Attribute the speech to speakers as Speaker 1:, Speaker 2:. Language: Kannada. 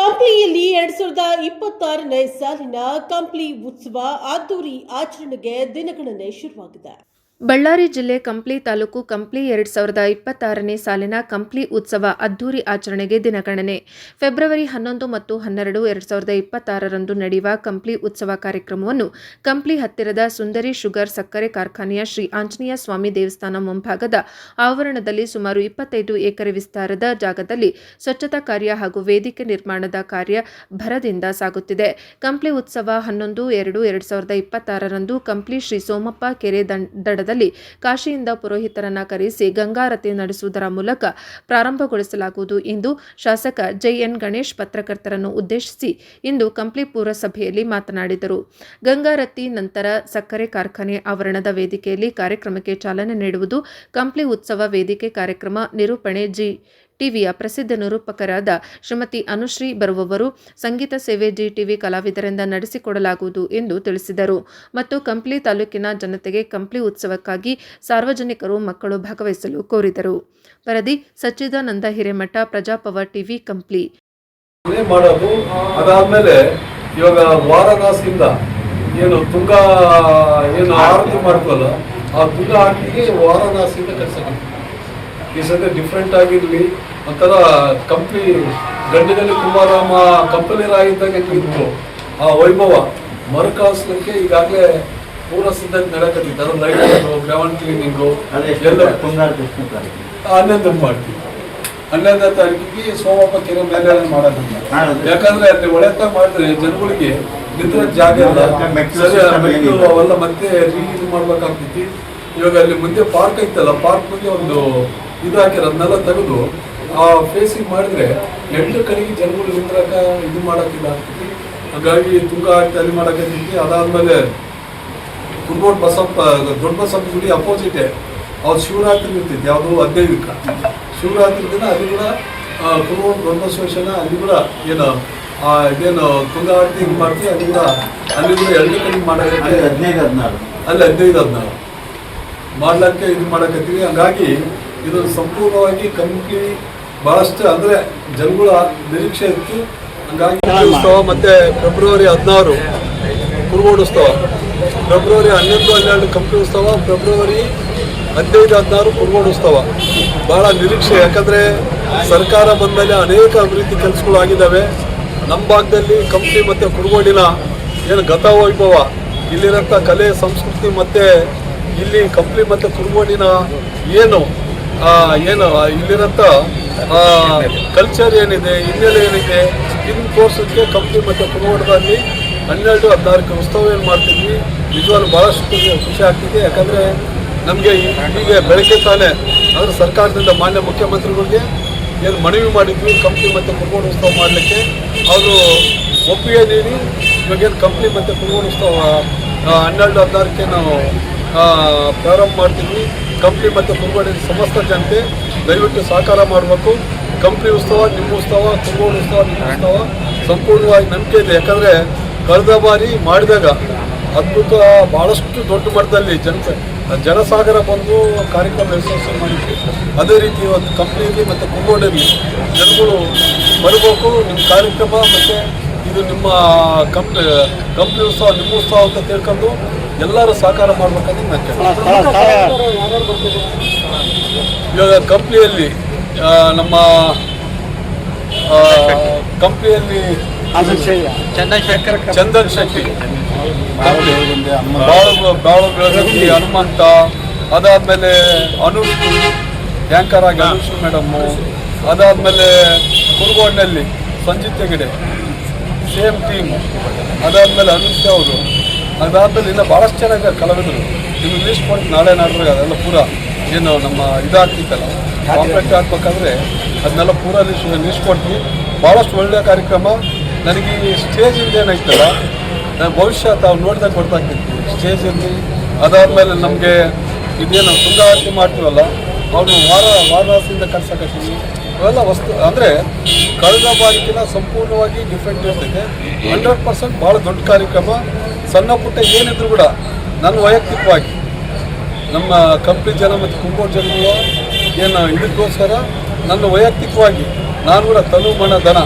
Speaker 1: ಕಂಪ್ಲಿಯಲ್ಲಿ ಎರಡ್ ಸಾವಿರದ ಇಪ್ಪತ್ತಾರನೇ ಸಾಲಿನ ಕಂಪ್ಲಿ ಉತ್ಸವ ಅದ್ದೂರಿ ಆಚರಣೆಗೆ ದಿನಗಣನೆ ಶುರುವಾಗಿದೆ.
Speaker 2: ಬಳ್ಳಾರಿ ಜಿಲ್ಲೆ ಕಂಪ್ಲಿ ತಾಲೂಕು ಕಂಪ್ಲಿ ಎರಡ್ ಸಾವಿರದ ಇಪ್ಪತ್ತಾರನೇ ಸಾಲಿನ ಕಂಪ್ಲಿ ಉತ್ಸವ ಅದ್ದೂರಿ ಆಚರಣೆಗೆ ದಿನಗಣನೆ. ಫೆಬ್ರವರಿ ಹನ್ನೊಂದು ಮತ್ತು ಹನ್ನೆರಡು ಎರಡ್ ಸಾವಿರದ ಇಪ್ಪತ್ತಾರರಂದು ನಡೆಯುವ ಕಂಪ್ಲಿ ಉತ್ಸವ ಕಾರ್ಯಕ್ರಮವನ್ನು ಕಂಪ್ಲಿ ಹತ್ತಿರದ ಸುಂದರಿ ಶುಗರ್ ಸಕ್ಕರೆ ಕಾರ್ಖಾನೆಯ ಶ್ರೀ ಆಂಜನೇಯ ಸ್ವಾಮಿ ದೇವಸ್ಥಾನ ಮುಂಭಾಗದ ಆವರಣದಲ್ಲಿ ಸುಮಾರು ಇಪ್ಪತ್ತೈದು ಎಕರೆ ವಿಸ್ತಾರದ ಜಾಗದಲ್ಲಿ ಸ್ವಚ್ಛತಾ ಕಾರ್ಯ ಹಾಗೂ ವೇದಿಕೆ ನಿರ್ಮಾಣದ ಕಾರ್ಯ ಭರದಿಂದ ಸಾಗುತ್ತಿದೆ. ಕಂಪ್ಲಿ ಉತ್ಸವ ಹನ್ನೊಂದು ಎರಡು ಎರಡ್ ಸಾವಿರದ ಇಪ್ಪತ್ತಾರರಂದು ಕಂಪ್ಲಿ ಶ್ರೀ ಸೋಮಪ್ಪ ಕೆರೆ ದಂಡ್- ದಡದಲ್ಲಿ ಕಾಶಿಯಿಂದ ಪುರೋಹಿತರನ್ನ ಕರೆಸಿ ಗಂಗಾರತಿ ನಡೆಸುವುದರ ಮೂಲಕ ಪ್ರಾರಂಭಗೊಳಿಸಲಾಗುವುದು ಎಂದು ಶಾಸಕ ಜೆಎನ್ ಗಣೇಶ್ ಪತ್ರಕರ್ತರನ್ನು ಉದ್ದೇಶಿಸಿ ಇಂದು ಕಂಪ್ಲಿ ಪುರಸಭೆಯಲ್ಲಿ ಮಾತನಾಡಿದರು. ಗಂಗಾರತಿ ನಂತರ ಸಕ್ಕರೆ ಕಾರ್ಖಾನೆ ಆವರಣದ ವೇದಿಕೆಯಲ್ಲಿ ಕಾರ್ಯಕ್ರಮಕ್ಕೆ ಚಾಲನೆ ನೀಡುವುದು ಕಂಪ್ಲಿ ಉತ್ಸವ ವೇದಿಕೆ ಕಾರ್ಯಕ್ರಮ ನಿರೂಪಣೆ ಜಿ. ಟಿವಿಯ ಪ್ರಸಿದ್ಧ ನಿರೂಪಕರಾದ ಶ್ರೀಮತಿ ಅನುಶ್ರೀ ಬರುವವರು ಸಂಗೀತ ಸೇವೆ ಜಿ ಟಿವಿ ಕಲಾವಿದರಿಂದ ನಡೆಸಿಕೊಡಲಾಗುವುದು ಎಂದು ತಿಳಿಸಿದರು. ಮತ್ತು ಕಂಪ್ಲಿ ತಾಲೂಕಿನ ಜನತೆಗೆ ಕಂಪ್ಲಿ ಉತ್ಸವಕ್ಕಾಗಿ ಸಾರ್ವಜನಿಕರು ಮಕ್ಕಳು ಭಾಗವಹಿಸಲು ಕೋರಿದರು. ವರದಿ ಸಚ್ಚಿದಾನಂದ ಹಿರೇಮಠ, ಪ್ರಜಾಪವ ಟಿವಿ, ಕಂಪ್ಲಿ.
Speaker 3: ಮಾಡೋದು, ಅದಾದ್ಮೇಲೆ ಇವಾಗ ಏನು ತುಂಗಾ, ಏನು ಆರತಿ ಮಾಡ್ತಲ್ಲ ಆ ತುಂಗಾ ಆರತಿಗೆ ವಾರಣಾಸಿಯಿಂದ ಈ ಸದ್ಯ ಡಿಫ್ರೆಂಟ್ ಆಗಿರ್ಲಿ ಒಂಥರ ಕಂಪ್ನಿ ಗಂಡಿನಲ್ಲಿ ಕುಮಾರಾಮ ಕಂಪನಿ ಆಗಿದ್ದಾಗ ಹೆಂಗಿತ್ತು ಆ ವೈಭವ ಮರುಕಳಿಸ್ಲಿಕ್ಕೆ ಈಗಾಗಲೇ ಪೂರ್ವ ಸಿದ್ಧತೆ ನಡೆಯಕತ್ತಿತ್ತು. ಅದ್ರ ಲೈಟ್ ಗ್ರೌಂಡ್ ಕ್ಲೀನಿಂಗು ಎಲ್ಲ. ಹನ್ನೊಂದು ಮಾಡ್ತೀವಿ ಹನ್ನೊಂದನೇ ತಾರೀಕಿಗೆ ಸೋಮಪ್ಪ ಕೆರೆ ಮೇಲೆ ಮಾಡೋದಿಲ್ಲ ಯಾಕಂದ್ರೆ ಅಲ್ಲಿ ಒಳೆತ ಮಾಡಿದ್ರೆ ಜನಗಳಿಗೆ ನಿಂತರ ಜಾಗ ಇಲ್ಲ. ಅವೆಲ್ಲ ಮತ್ತೆ ರೀ ಇದು ಮಾಡ್ಬೇಕಾಗ್ತೈತಿ ಇವಾಗ ಅಲ್ಲಿ ಮುಂದೆ ಪಾರ್ಕ್ ಐತಲ್ಲ ಪಾರ್ಕ್ ಮುಂದೆ ಒಂದು ಇದು ಹಾಕಿರ ಅದನ್ನೆಲ್ಲ ತೆಗೆದು ಆ ಫೇಸಿಗೆ ಮಾಡಿದ್ರೆ ಎಂಟು ಕಡೆಗೆ ಜನಗಳು ನಿಂದ್ರಾಕ ಇದು ಮಾಡೋಕ್ಕಿಲ್ಲ. ಹಾಗಾಗಿ ತುಂಗ ಹಾಕಿ ಅಲ್ಲಿ ಮಾಡೋಕ್ಕೆ ಅದಾದಮೇಲೆ ಕುರ್ಬೋಡ್ ಬಸಪ್ಪ ದೊಡ್ಡ ಬಸಪ್ಪ ಗುಡಿ ಅಪೋಸಿಟೇ ಅವ್ರು ಶಿವರಾತ್ರಿ ಇರ್ತೈತಿ ಯಾವುದು ಅದ್ದೈವಿಕ ಶಿವರಾತ್ರಿ ದಿನ ಅಲ್ಲಿ ಕೂಡ ಕುರ್ಬೋಡ್ ದೊಡ್ಡ ಬಸವೇಶ್ವರ ಅಲ್ಲಿ ಕೂಡ ಏನು ಆ, ಇದೇನು ತುಂಗ ಆರತಿ ಹಿಂಗೆ ಮಾಡ್ತೀವಿ ಅಲ್ಲಿ ಕೂಡ ಅಲ್ಲಿ ಕೂಡ ಎರಡು ಕಡೆ ಮಾಡಕ್ಕೆ
Speaker 4: ಹದಿನೈದು ಹದಿನಾರು.
Speaker 3: ಅಲ್ಲಿ ಹದಿನೈದು ಹದಿನಾರು. ಮಾಡ್ಲಿಕ್ಕೆ ಇದು ಮಾಡಕತ್ತೀವಿ ಹಂಗಾಗಿ ಇದು ಸಂಪೂರ್ಣವಾಗಿ ಕಂಪ್ನಿ ಬಹಳಷ್ಟು ಅಂದ್ರೆ ಜನಗಳ ನಿರೀಕ್ಷೆ ಇತ್ತು. ಹಂಗಾಗಿ ಉತ್ಸವ ಮತ್ತೆ ಫೆಬ್ರವರಿ ಹದಿನಾರು ಕುರುಗೋಡು ಉತ್ಸವ. ಫೆಬ್ರವರಿ ಹನ್ನೊಂದು ಹನ್ನೆರಡು ಕಂಪ್ನಿ ಉತ್ಸವ ಫೆಬ್ರವರಿ ಹದಿನೈದು ಹದಿನಾರು ಕುರುಗೋಡು ಉತ್ಸವ. ಬಹಳ ನಿರೀಕ್ಷೆ ಯಾಕಂದ್ರೆ ಸರ್ಕಾರ ಬಂದ ಮೇಲೆ ಅನೇಕ ಅಭಿವೃದ್ಧಿ ಕೆಲಸಗಳು ಆಗಿದ್ದಾವೆ. ನಮ್ಮ ಭಾಗದಲ್ಲಿ ಕಂಪ್ನಿ ಮತ್ತೆ ಕುರುಗೋಡಿನ ಏನು ಗತ ವೈಭವ ಇಲ್ಲಿರೋಂಥ ಕಲೆ ಸಂಸ್ಕೃತಿ ಮತ್ತೆ ಇಲ್ಲಿ ಕಂಪ್ಲಿ ಮತ್ತೆ ಕುರುಗೋಡಿನ ಏನು ಏನು ಇಲ್ಲಿರೋಂಥ ಕಲ್ಚರ್ ಏನಿದೆ, ಹಿನ್ನೆಲೆ ಏನಿದೆ, ಇನ್ ಕೋರ್ಸಕ್ಕೆ ಕಂಪ್ನಿ ಮತ್ತು ಕುರುಗೋಡದಲ್ಲಿ ಹನ್ನೆರಡು, ಹದಿನಾರಕ್ಕೆ ಉತ್ಸವ ಏನು ಮಾಡ್ತಿದ್ವಿ, ನಿಜವಾಗ್ಲೂ ಭಾಳಷ್ಟು ಖುಷಿ ಆಗ್ತಿದೆ. ಯಾಕಂದರೆ ನಮಗೆ ಈಗ ಬೆಳಗ್ಗೆ ತಾನೇ ಅಂದರೆ ಸರ್ಕಾರದಿಂದ ಮಾನ್ಯ ಮುಖ್ಯಮಂತ್ರಿಗಳಿಗೆ ಏನು ಮನವಿ ಮಾಡಿದ್ವಿ ಕಂಪ್ನಿ ಮತ್ತು ಕುರುಗೋಡು ಉತ್ಸವ ಮಾಡಲಿಕ್ಕೆ. ಅವರು ಒಪ್ಪಿಗೆ ನೀಡಿ ಇವಾಗೇನು ಕಂಪ್ನಿ ಮತ್ತು ಕುರುಗೋಡು ಉತ್ಸವ ಹನ್ನೆರಡು, ಹದಿನಾರಕ್ಕೆ ನಾವು ಪ್ರಾರಂಭ ಮಾಡ್ತಿದ್ವಿ. ಕಂಪ್ನಿ ಮತ್ತು ಕುರುಗೋಡಿನ ಸಮಸ್ತ ಜನತೆ ದಯವಿಟ್ಟು ಸಹಕಾರ ಮಾಡಬೇಕು. ಕಂಪ್ನಿ ಉತ್ಸವ ನಿಮ್ಮ ಉತ್ಸವ ಕುರುಗೋಡು ಉತ್ಸವ ನಿಮ್ಮ ಉತ್ಸವ ಸಂಪೂರ್ಣವಾಗಿ ನಂಬಿಕೆ ಇದೆ ಯಾಕಂದರೆ ಕಳೆದ ಬಾರಿ ಮಾಡಿದಾಗ ಅದ್ಭುತ ಭಾಳಷ್ಟು ದೊಡ್ಡ ಮಟ್ಟದಲ್ಲಿ ಜನ, ಜನಸಾಗರ ಬಂದು ಕಾರ್ಯಕ್ರಮ ಯಶಸ್ವಿ ಮಾಡಿದ್ವಿ. ಅದೇ ರೀತಿ ಒಂದು ಕಂಪ್ನಿಯಲ್ಲಿ ಮತ್ತು ಕುರುಗೋಡಲ್ಲಿ ಜನಗಳು ಬರಬೇಕು. ನಿಮ್ಮ ಕಾರ್ಯಕ್ರಮ ಮತ್ತು ಇದು ನಿಮ್ಮ ಕಂಪ್ನಿ ಕಂಪ್ನಿ ಉತ್ಸವ ನಿಮ್ಮ ಉತ್ಸವ ಅಂತ ತಿಳ್ಕೊಂಡು ಎಲ್ಲರೂ ಸಹಕಾರ ಮಾಡ್ಬೇಕಂತ ನಾನು ಕೇಳ್ತೀನಿ. ಇವಾಗ ಕಂಪ್ನಿಯಲ್ಲಿ ಆ, ನಮ್ಮ ಕಂಪ್ನಿಯಲ್ಲಿ ಚಂದನ್ ಶೆಟ್ಟಿ. ಬಾಳು ಬಾಳು ಬೆಳಗಟ್ಟಿ ಹನುಮಂತ. ಅದಾದ್ಮೇಲೆ ಅನುಷ್ ಆ್ಯಂಕರ್ ಆಗಿ ಅನುಷ್ ಮೇಡಮ್ಮು ಅದಾದ್ಮೇಲೆ ಕುರುಗೋಡ್ನಲ್ಲಿ ಸಂಜಿತ್ ಹೆಗಡೆ. ಸೇಮ್ ಟೀಮ್ ಅದಾದಮೇಲೆ ಅನಂತ ಅವರು. ಅದಾದಮೇಲೆ ಇನ್ನೂ ಭಾಳಷ್ಟು ಚೆನ್ನಾಗಿ ಕಲಾವಿದರು. ನೀವು ಲೀಸ್ಟ್ ಪಾಯಿಂಟ್ ನಾಳೆ ನಾಡ್ರಿಗೆ ಅದೆಲ್ಲ ಪೂರ ಏನು ನಮ್ಮ ಇದಾಗ್ತಿತ್ತಲ್ಲ. ಕಾಂಪ್ಲೆಕ್ಟ್ ಹಾಕ್ಬೇಕಾದ್ರೆ ಅದನ್ನೆಲ್ಲ ಪೂರ ಲೀಸ್ಟ್ ಕೊಟ್ವಿ. ಭಾಳಷ್ಟು ಒಳ್ಳೆಯ ಕಾರ್ಯಕ್ರಮ. ನನಗೆ ಈ ಸ್ಟೇಜಿಂದ ಏನಾಯ್ತಲ್ಲ, ನಾನು ಭವಿಷ್ಯ ತಾವು ನೋಡಿದಾಗ ಗೊತ್ತಾಗ್ತಿತ್ತು. ಸ್ಟೇಜಲ್ಲಿ ಅದಾದಮೇಲೆ ನಮಗೆ ಇದೇನು ತುಂಗಾರತಿ ಮಾಡ್ತೀವಲ್ಲ, ಅವ್ರನ್ನ ವಾರ ವಾರದಿಂದ ಕಳ್ಸಕತ್ತೀವಿ ಅವೆಲ್ಲ ವಸ್ತು ಅಂದರೆ ಕಳೆದ ಬಾರಿಗಿನ ಸಂಪೂರ್ಣವಾಗಿ ಡಿಫ್ರೆಂಟ್ ಇರ್ತೈತೆ ಹಂಡ್ರೆಡ್ ಪರ್ಸೆಂಟ್ ಭಾಳ ದೊಡ್ಡ ಕಾರ್ಯಕ್ರಮ. ಸಣ್ಣ ಪುಟ್ಟ ಏನಿದ್ರು ಕೂಡ ನನ್ನ ವೈಯಕ್ತಿಕವಾಗಿ ನಮ್ಮ ಕಂಪ್ನಿ ಜನ ಮತ್ತು ಕುಂಬೋಡ್ ಜನಗಳು ಏನು ಇದಕ್ಕೋಸ್ಕರ ನನ್ನ ವೈಯಕ್ತಿಕವಾಗಿ ನಾನು ಕೂಡ ತನು ಮನ ದನ